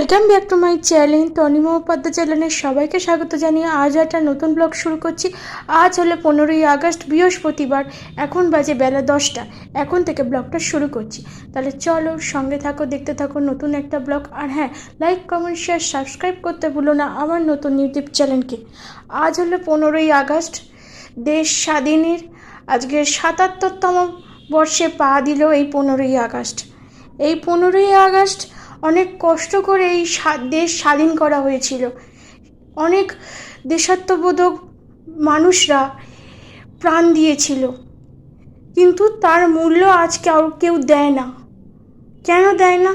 Welcome back to my channel Tony Mahopadhyay চ্যানেলের সবাইকে স্বাগত জানিয়ে আজ একটা নতুন ব্লগ শুরু করছি। আজ হলো পনেরোই আগস্ট, বৃহস্পতিবার, এখন বাজে বেলা দশটা। এখন থেকে ব্লগটা শুরু করছি। তাহলে চলো সঙ্গে থাকো, দেখতে থাকো নতুন একটা ব্লগ আর হ্যাঁ লাইক কমেন্ট শেয়ার সাবস্ক্রাইব করতে ভুলো না আমার নতুন ইউটিউব চ্যানেলকে আজ হলো পনেরোই আগস্ট, দেশ স্বাধীনের আজকের সাতাত্তরতম বর্ষে পা দিল এই পনেরোই আগস্ট। এই পনেরোই আগস্ট অনেক কষ্ট করে এই দেশ স্বাধীন করা হয়েছিল। অনেক দেশাত্মবোধক মানুষরা প্রাণ দিয়েছিল। কিন্তু তার মূল্য আজ কেউ কেউ দেয় না। কেন দেয় না?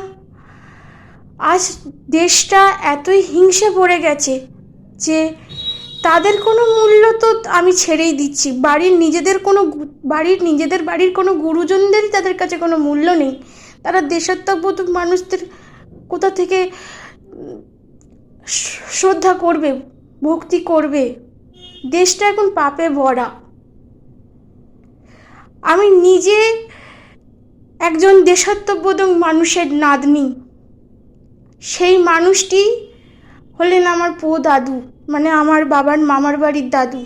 আজ দেশটা এতই হিংসে পড়ে গেছে যে তাদের কোনো মূল্য তো আমি ছেড়েই দিচ্ছি। বাড়ির নিজেদের কোনো বাড়ির নিজেদের বাড়ির কোনো গুরুজনদেরই তাদের কাছে কোনো মূল্য নেই। তারা দেশাত্মবোধক মানুষদের কোথা থেকে শ্রদ্ধা করবে, ভক্তি করবে? দেশটা এখন পাপে ভরা। আমি নিজে একজন দেশাত্মবোধক মানুষের নাতনি। সেই মানুষটি হলেন আমার পো দাদু মানে আমার বাবার মামার বাড়ির দাদু।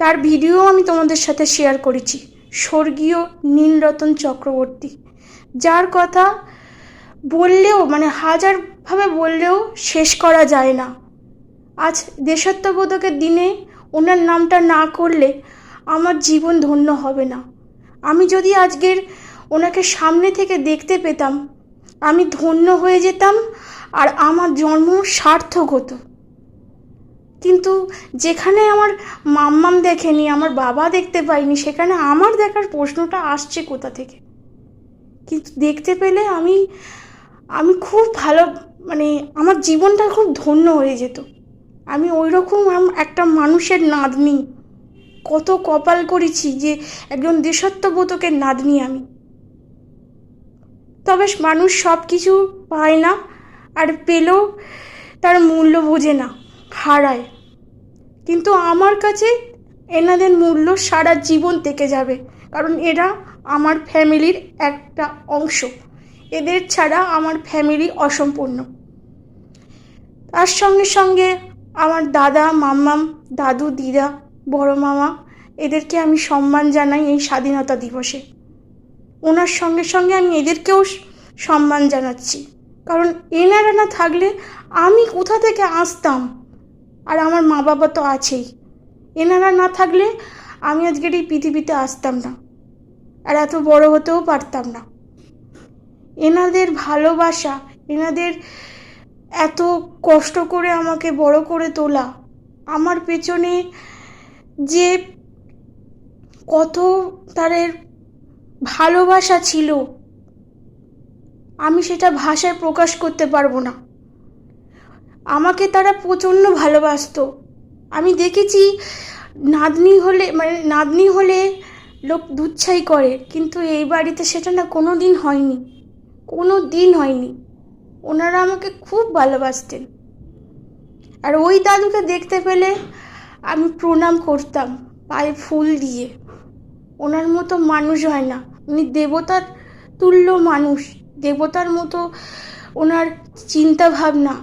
তার ভিডিও আমি তোমাদের সাথে শেয়ার করেছি, স্বর্গীয় নীলরতন চক্রবর্তী। যার কথা বললেও মানে হাজারভাবে বললেও শেষ করা যায় না। আজ দেশাত্মবোধকের দিনে ওনার নামটা না করলে আমার জীবন ধন্য হবে না। আমি যদি আজকের ওনাকে সামনে থেকে দেখতে পেতাম, আমি ধন্য হয়ে যেতাম আর আমার জন্ম সার্থক হতো। কিন্তু যেখানে আমার মাম্মাম দেখেনি, আমার বাবা দেখতে পাইনি, সেখানে আমার দেখার প্রশ্নটা আসছে কোথা থেকে? কিন্তু দেখতে পেলে আমি আমি খুব ভালো মানে আমার জীবনটা খুব ধন্য হয়ে যেত। আমি ওই রকম একটা মানুষের নাতনি। কত কপাল করেছি যে একজন দেশাত্মবোধকের নাতনি আমি। তবে মানুষ সব কিছু পায় না আর পেলেও তার মূল্য বোঝে না, হারায়। কিন্তু আমার কাছে এনাদের মূল্য সারা জীবন থেকে যাবে, কারণ এরা আমার ফ্যামিলির একটা অংশ। এদের ছাড়া আমার ফ্যামিলি অসম্পূর্ণ। তার সঙ্গে সঙ্গে আমার দাদা, মাম্মাম, দাদু, দিদা, বড় মামা, এদেরকে আমি সম্মান জানাই এই স্বাধীনতা দিবসে। ওনার সঙ্গে সঙ্গে আমি এদেরকেও সম্মান জানাচ্ছি। কারণ এনারা না থাকলে আমি কোথা থেকে আসতাম? আর আমার মা বাবা তো আছেই। এনারা না থাকলে আমি আজকের এই পৃথিবীতে আসতাম না। আর এত বড় হতেও পারতাম না। এনাদের ভালোবাসা, এনাদের এত কষ্ট করে আমাকে বড় করে তোলা। আমার পেছনে যে কত তাদের ভালোবাসা ছিল, আমি সেটা ভাষায় প্রকাশ করতে পারব না। আমাকে তারা প্রচণ্ড ভালোবাসতো। আমি দেখেছি নাতনি হলে মানে নাতনি হলে লোক দুচ্ছাই করে, কিন্তু এই বাড়িতে সেটা না কোনো দিন হয়নি। কোনো দিন হয়নি। ওনারা আমাকে খুব ভালোবাসতেন। আর ওই দাদুকে দেখতে পেলে আমি প্রণাম করতাম পায়ে ফুল দিয়ে। ওনার মতো মানুষ হয় না। উনি দেবতার তুল্য মানুষ। দেবতার মতো ওনার চিন্তা ভাবনা